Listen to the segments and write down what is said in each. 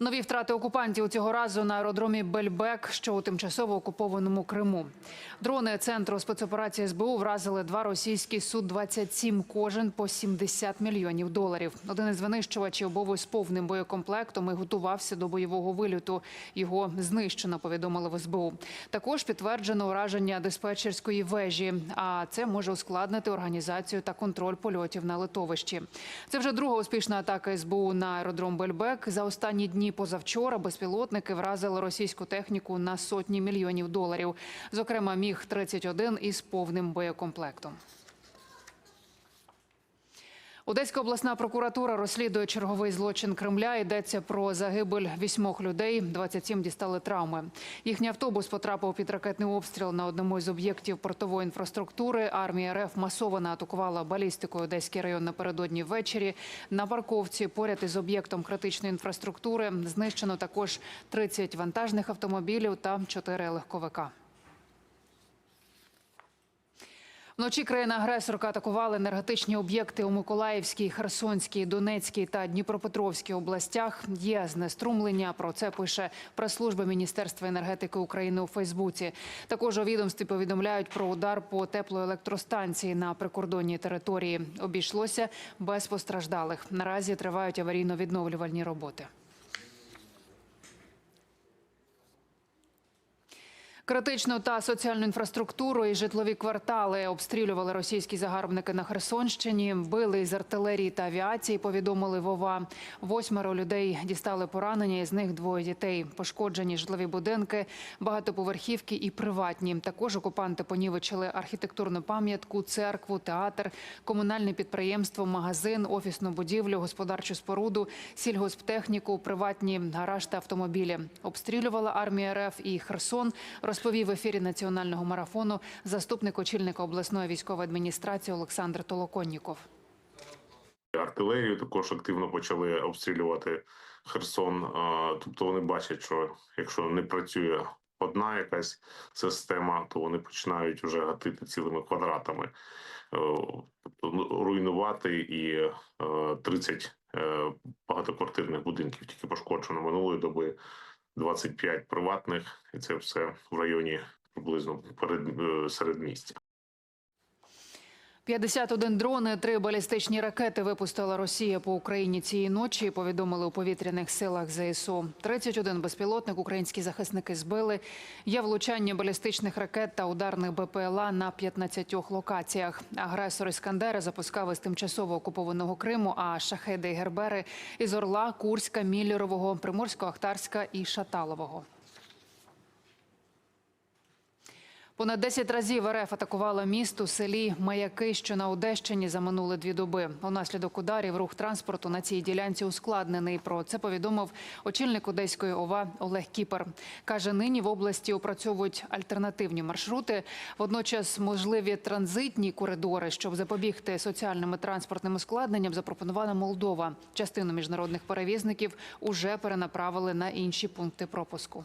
Нові втрати окупантів цього разу на аеродромі Бельбек, що у тимчасово окупованому Криму. Дрони центру спецоперації СБУ вразили два російські Су-27, кожен по 70 мільйонів доларів. Один із винищувачів був із повним боєкомплектом і готувався до бойового виліту. Його знищено, повідомили в СБУ. Також підтверджено ураження диспетчерської вежі, а це може ускладнити організацію та контроль польотів на литовищі. Це вже друга успішна атака СБУ на аеродром Бельбек. За останні дні позавчора безпілотники вразили російську техніку на сотні мільйонів доларів. Зокрема, міг 31 із повним боєкомплектом. Одеська обласна прокуратура розслідує черговий злочин Кремля. Йдеться про загибель вісьмох людей. 27 дістали травми. Їхній автобус потрапив під ракетний обстріл на одному із об'єктів портової інфраструктури. Армія РФ масово атакувала балістикою Одеський район напередодні ввечері. На парковці поряд із об'єктом критичної інфраструктури знищено також 30 вантажних автомобілів та 4 легковика. Вночі країна-агресорка атакувала енергетичні об'єкти у Миколаївській, Херсонській, Донецькій та Дніпропетровській областях. Є знеструмлення. Про це пише прес-служба Міністерства енергетики України у Фейсбуці. Також у відомстві повідомляють про удар по теплоелектростанції на прикордонній території. Обійшлося без постраждалих. Наразі тривають аварійно-відновлювальні роботи. Критичну та соціальну інфраструктуру і житлові квартали обстрілювали російські загарбники на Херсонщині. Били із артилерії та авіації. Повідомили Вова. Восьмеро людей дістали поранення. Із них двоє дітей. Пошкоджені житлові будинки, багатоповерхівки і приватні. Також окупанти понівечили архітектурну пам'ятку, церкву, театр, комунальне підприємство, магазин, офісну будівлю, господарчу споруду, сільгосптехніку, приватні гараж та автомобілі. Обстрілювала армія РФ і Херсон розповів в ефірі національного марафону заступник очільника обласної військової адміністрації Олександр Толоконніков. Артилерію також активно почали обстрілювати Херсон. Тобто вони бачать, що якщо не працює одна якась система, то вони починають вже гатити цілими квадратами, Е, тобто ну, руйнувати і е, 30 е, багатоквартирних будинків тільки пошкоджено минулої доби, 25 приватних, і це все в районі приблизно перед е, середмістя. 51 дрони, три балістичні ракети випустила Росія по Україні цієї ночі. Повідомили у повітряних силах ЗСУ. 31 безпілотник українські захисники збили. Є влучання балістичних ракет та ударних БПЛА на 15 локаціях. Агресор Іскандери запускав із тимчасово окупованого Криму, а шахеди і гербери із Орла, Курська, Міллєрового, Приморсько-Ахтарська і Шаталового. Понад 10 разів РФ атакувала місто селі Маяки, що на Одещині за минулі дві доби. Унаслідок ударів рух транспорту на цій ділянці ускладнений. Про це повідомив очільник Одеської ОВА Олег Кіпер. Каже, нині в області опрацьовують альтернативні маршрути. Водночас можливі транзитні коридори, щоб запобігти соціальним і транспортним ускладненням, запропонувала Молдова. Частину міжнародних перевізників уже перенаправили на інші пункти пропуску.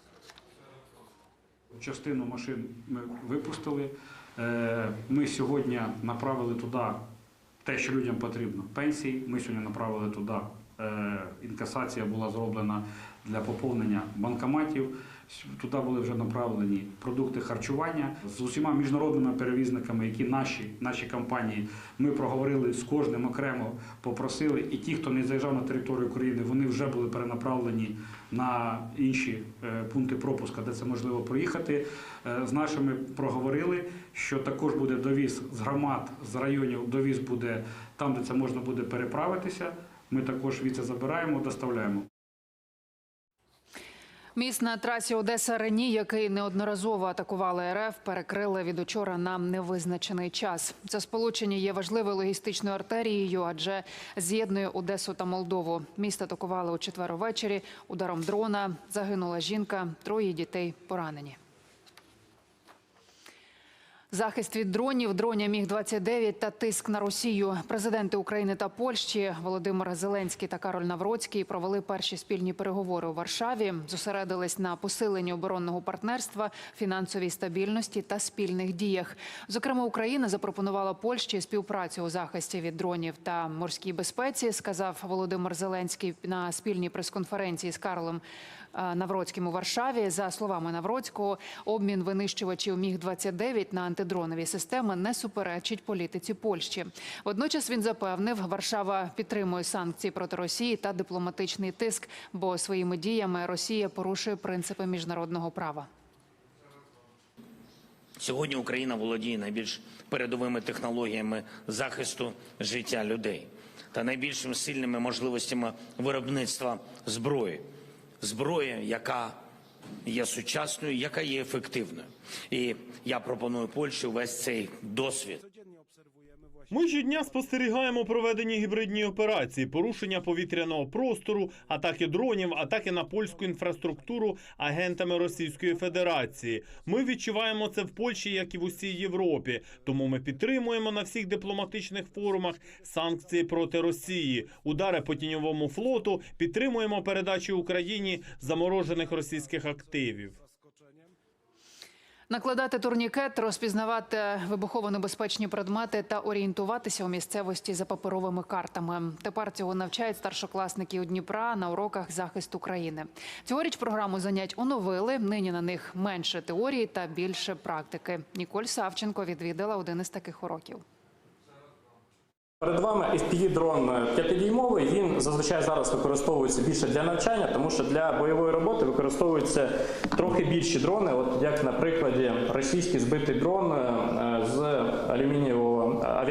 Частину машин ми випустили. Е, Ми сьогодні направили туди те, що людям потрібно. Пенсії. Ми сьогодні направили туди. е, Інкасація була зроблена для поповнення банкоматів. Туди були вже направлені продукти харчування з усіма міжнародними перевізниками, які наші, наші компанії. Ми проговорили з кожним окремо, попросили. І ті, хто не заїжджав на територію України, вони вже були перенаправлені на інші е, пункти пропуска, де це можливо проїхати. Е, З нашими проговорили, що також буде довіз з громад, з районів, довіз буде там, де це можна буде переправитися. Ми також від це забираємо, доставляємо. Міст на трасі Одеса Рені, який неодноразово атакували РФ, перекрили від учора на невизначений час. Це сполучення є важливою логістичною артерією, адже з'єднує Одесу та Молдову. Міст атакували у четвер увечері. Ударом дрона загинула жінка, троє дітей поранені. Захист від дронів, дронів міг 29 та тиск на Росію. Президенти України та Польщі Володимир Зеленський та Кароль Навроцький провели перші спільні переговори у Варшаві. Зосередились на посиленні оборонного партнерства, фінансовій стабільності та спільних діях. Зокрема, Україна запропонувала Польщі співпрацю у захисті від дронів та морській безпеці. Сказав Володимир Зеленський на спільній прес-конференції з Карлом е, Навроцьким у Варшаві. За словами Навроцького, обмін винищувачів міг 29 на антидронові системи не суперечить політиці Польщі. Водночас він запевнив, Варшава підтримує санкції проти Росії та дипломатичний тиск, бо своїми діями Росія порушує принципи міжнародного права. Сьогодні Україна володіє найбільш передовими технологіями захисту життя людей та найбільш сильними можливостями виробництва зброї. Зброї, яка є сучасною, яка є ефективною. І я пропоную Польщі весь цей досвід Ми щодня спостерігаємо проведені гібридні операції, порушення повітряного простору, атаки дронів, атаки на польську інфраструктуру агентами Російської Федерації. Ми відчуваємо це в Польщі, як і в усій Європі. Тому ми підтримуємо на всіх дипломатичних форумах санкції проти Росії, удари по тіньовому флоту, підтримуємо передачу Україні заморожених російських активів. Накладати турнікет, розпізнавати вибухово-небезпечні предмети та орієнтуватися у місцевості за паперовими картами. Тепер цього навчають старшокласники у Дніпра на уроках захисту країни. Цьогоріч програму занять оновили. Нині на них менше теорії та більше практики. Ніколь Савченко відвідала один із таких уроків. Перед вами FPV-дрон 5-дюймовий. Він зазвичай зараз використовується більше для навчання, тому що для бойової роботи використовуються трохи більші дрони, от як на прикладі російський збитий дрон е, з алюмінієвого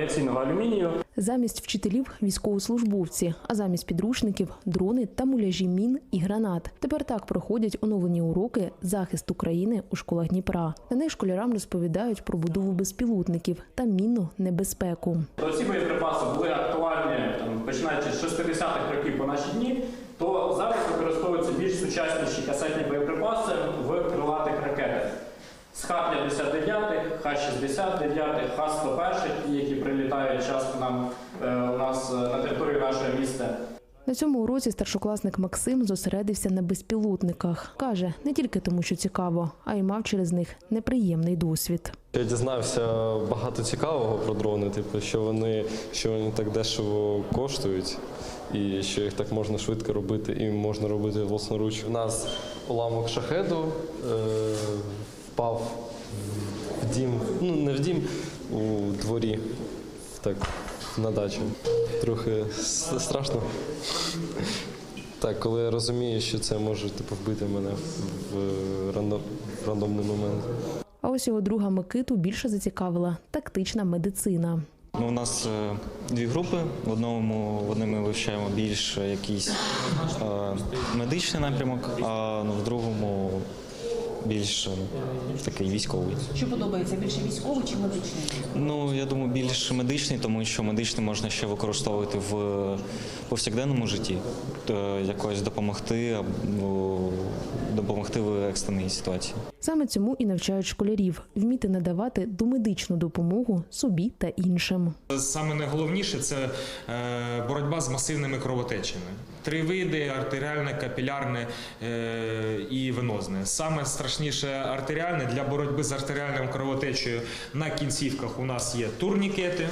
авіаційного алюмінію. Замість вчителів військовослужбовці, а замість підручників дрони та муляжі мін і гранат. Тепер так проходять оновлені уроки захист України у школах Дніпра. На них школярам розповідають про будову безпілотників та мінну небезпеку. Ці боєприпаси були актуальні там, починаючи з 60-х років по наші дні, то зараз використовуються більш сучасніші касетні боєприпаси в крилатих ракетах. З Х-59, Х-69, Х-101, ті, які прилітають часто нам е, у нас е, на території нашого міста. На цьому уроці старшокласник Максим зосередився на безпілотниках. каже, не тільки тому, що цікаво, а й мав через них неприємний досвід. Я дізнався багато цікавого про дрони, типу, що вони, що вони так дешево коштують, і що їх так можна швидко робити, і можна робити власноруч. У нас уламок шахеду е, впав в дім, ну не в дім, у дворі, так, на дачу. Трохи страшно. Так, коли я розумію, що це може типу, вбити мене в, в рандомний момент. А ось його друга Микиту більше зацікавила тактична медицина. Ну, у нас е, дві групи. В одному в ми вивчаємо більш якийсь е, медичний напрямок, а ну, в другому більш е, такий військовий. Що подобається більше військовий чи медичний? Ну, я думаю, більш медичний, тому що медичний можна ще використовувати в повсякденному житті, е, якось допомогти або допомогти в екстреній ситуації. Саме цьому і навчають школярів вміти надавати домедичну допомогу собі та іншим. Саме найголовніше це е, боротьба з масивними кровотечами. Три види: артеріальне, капілярне е, і венозне. Саме страшніше артеріальне для боротьби з артеріальним кровотечею на кінцівках у нас є турнікети.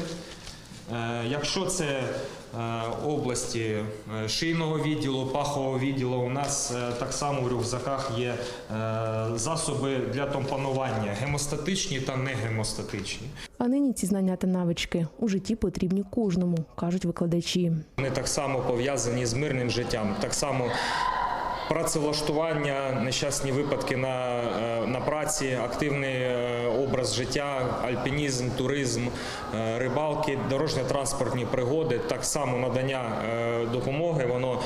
Е, Якщо це області е, шийного відділу, пахового відділу, у нас е, так само в рюкзаках є е, засоби для тампонування гемостатичні та негемостатичні. А нині ці знання та навички у житті потрібні кожному, кажуть викладачі. Вони так само пов'язані з мирним життям, так само працевлаштування, нещасні випадки на, е, на праці, активний е, образ життя, альпінізм, туризм, е, рибалки, дорожньо-транспортні пригоди, так само надання допомоги, воно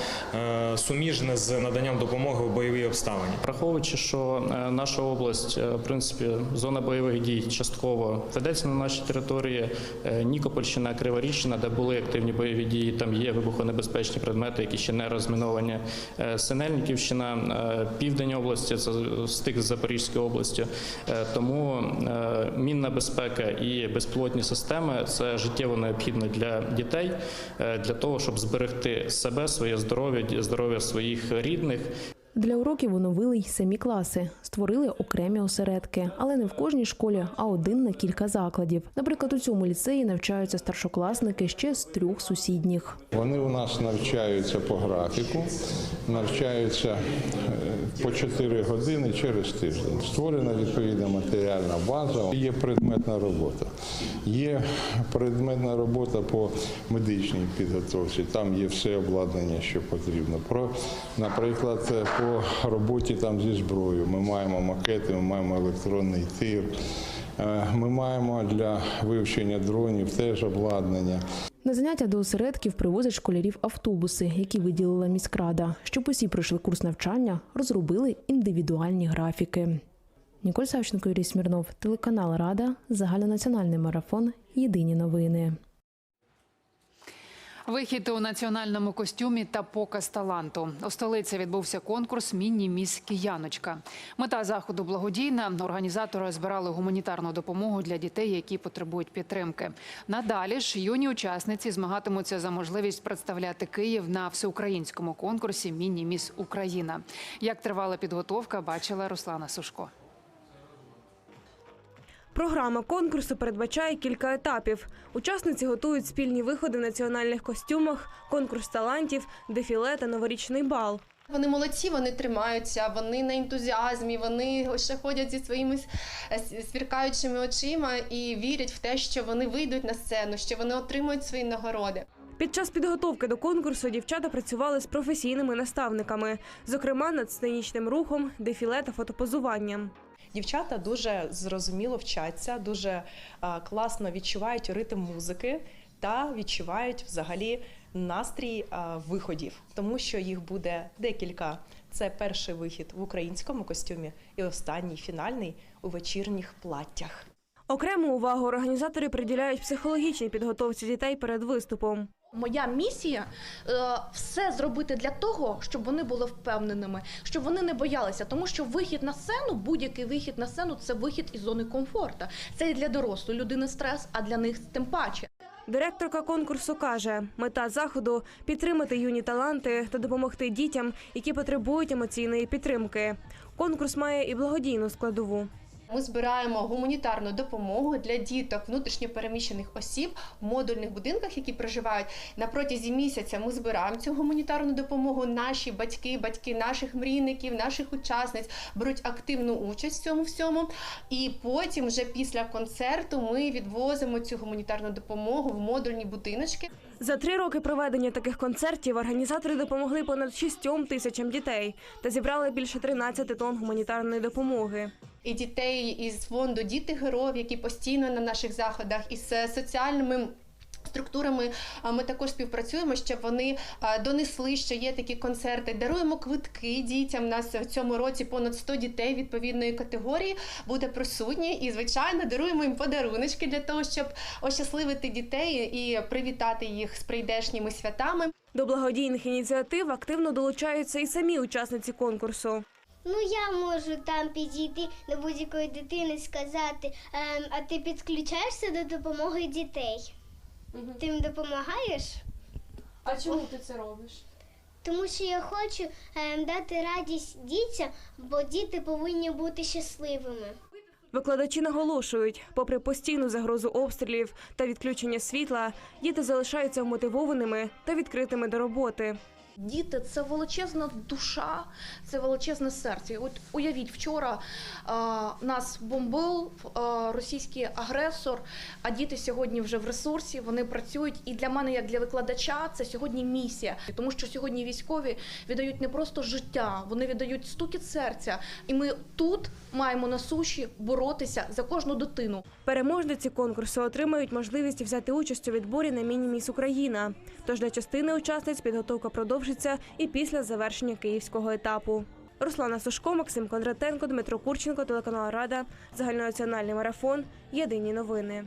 суміжне з наданням допомоги у бойовій обставині. Враховуючи, що е, наша область, е, в принципі, зона бойових дій частково ведеться на нашій території. Е, Нікопольщина, Криворіжчина, де були активні бойові дії, там є вибухонебезпечні предмети, які ще не розміновані. Е, Синельниківщина, е, південь області, це стик з Запорізькою областю. Е, Тому е, мінна безпека і безпілотні системи це життєво необхідно для дітей, е, для того, щоб зберегти себе, своє здоров'я, здоров'я своїх рідних. Для уроків оновили й самі класи, створили окремі осередки, але не в кожній школі, а один на кілька закладів. Наприклад, у цьому ліцеї навчаються старшокласники ще з трьох сусідніх. Вони у нас навчаються по графіку, навчаються е, по 4 години через тиждень. Створена відповідна матеріальна база, є предметна робота. Є предметна робота по медичній підготовці. Там є все обладнання, що потрібно. Про, наприклад, по роботі там зі зброєю. Ми маємо макети, ми маємо електронний тир. Е, Ми маємо для вивчення дронів теж обладнання. На заняття до осередків привозять школярів автобуси, які виділила міськрада. Щоб усі пройшли курс навчання, розробили індивідуальні графіки. Ніколь Савченко, Юрій Смірнов, телеканал Рада, загальнонаціональний марафон. Єдині новини. Вихід у національному костюмі та показ таланту. У столиці відбувся конкурс Міні-міс Кияночка. Мета заходу благодійна. Організатори збирали гуманітарну допомогу для дітей, які потребують підтримки. Надалі ж юні учасниці змагатимуться за можливість представляти Київ на всеукраїнському конкурсі Міні-міс Україна. Як тривала підготовка, бачила Руслана Сушко. Програма конкурсу передбачає кілька етапів. Учасниці готують спільні виходи в національних костюмах, конкурс талантів, дефіле та новорічний бал. Вони молодці, вони тримаються, вони на ентузіазмі, вони ще ходять зі своїми е, свіркаючими очима і вірять в те, що вони вийдуть на сцену, що вони отримують свої нагороди. Під час підготовки до конкурсу дівчата працювали з професійними наставниками, зокрема над сценічним рухом, дефіле та фотопозуванням. Дівчата дуже зрозуміло вчаться, дуже класно відчувають ритм музики та відчувають взагалі настрій виходів, тому що їх буде декілька. Це перший вихід в українському костюмі і останній фінальний у вечірніх платтях. Окрему увагу організатори приділяють психологічній підготовці дітей перед виступом. Моя місія е, все зробити для того, щоб вони були впевненими, щоб вони не боялися, тому що вихід на сцену, будь-який вихід на сцену це вихід із зони комфорту. Це і для дорослої людини стрес, а для них тим паче. Директорка конкурсу каже, мета заходу підтримати юні таланти та допомогти дітям, які потребують емоційної підтримки. Конкурс має і благодійну складову. Ми збираємо гуманітарну допомогу для діток внутрішньопереміщених осіб в модульних будинках, які проживають на протязі місяця. Ми збираємо цю гуманітарну допомогу. Наші батьки, батьки наших мрійників, наших учасниць беруть активну участь в цьому всьому. І потім, вже після концерту, ми відвозимо цю гуманітарну допомогу в модульні будиночки. За три роки проведення таких концертів організатори допомогли понад шістьом тисячам дітей та зібрали більше 13 тонн гуманітарної допомоги. і дітей із фонду Діти героїв, які постійно на наших заходах, із соціальними. Структурами ми також співпрацюємо, щоб вони донесли, що є такі концерти. Даруємо квитки дітям. У нас в цьому році понад 100 дітей відповідної категорії буде присутні. І, звичайно, даруємо їм подаруночки для того, щоб ощасливити дітей і привітати їх з прийдешніми святами. До благодійних ініціатив активно долучаються і самі учасниці конкурсу. Ну, я можу там підійти до будь-якої дитини і сказати, ем, а ти підключаєшся до допомоги дітей? Ти їм допомагаєш? А чому ти це робиш? Тому що я хочу е, дати радість дітям, бо діти повинні бути щасливими. Викладачі наголошують, попри постійну загрозу обстрілів та відключення світла, діти залишаються вмотивованими та відкритими до роботи. Діти це величезна душа, це величезне серце. От уявіть, вчора а, нас бомбив а, російський агресор, а діти сьогодні вже в ресурсі, вони працюють. І для мене, як для викладача, це сьогодні місія, тому що сьогодні військові віддають не просто життя, вони віддають стукіт серця. І ми тут маємо на суші боротися за кожну дитину. Переможниці конкурсу отримають можливість взяти участь у відборі на міні-міс Україна. Тож для частини учасниць підготовка продовжується продовжиться і після завершення київського етапу. Руслана Сушко, Максим Кондратенко, Дмитро Курченко, телеканал Рада, загальнонаціональний марафон. Єдині новини.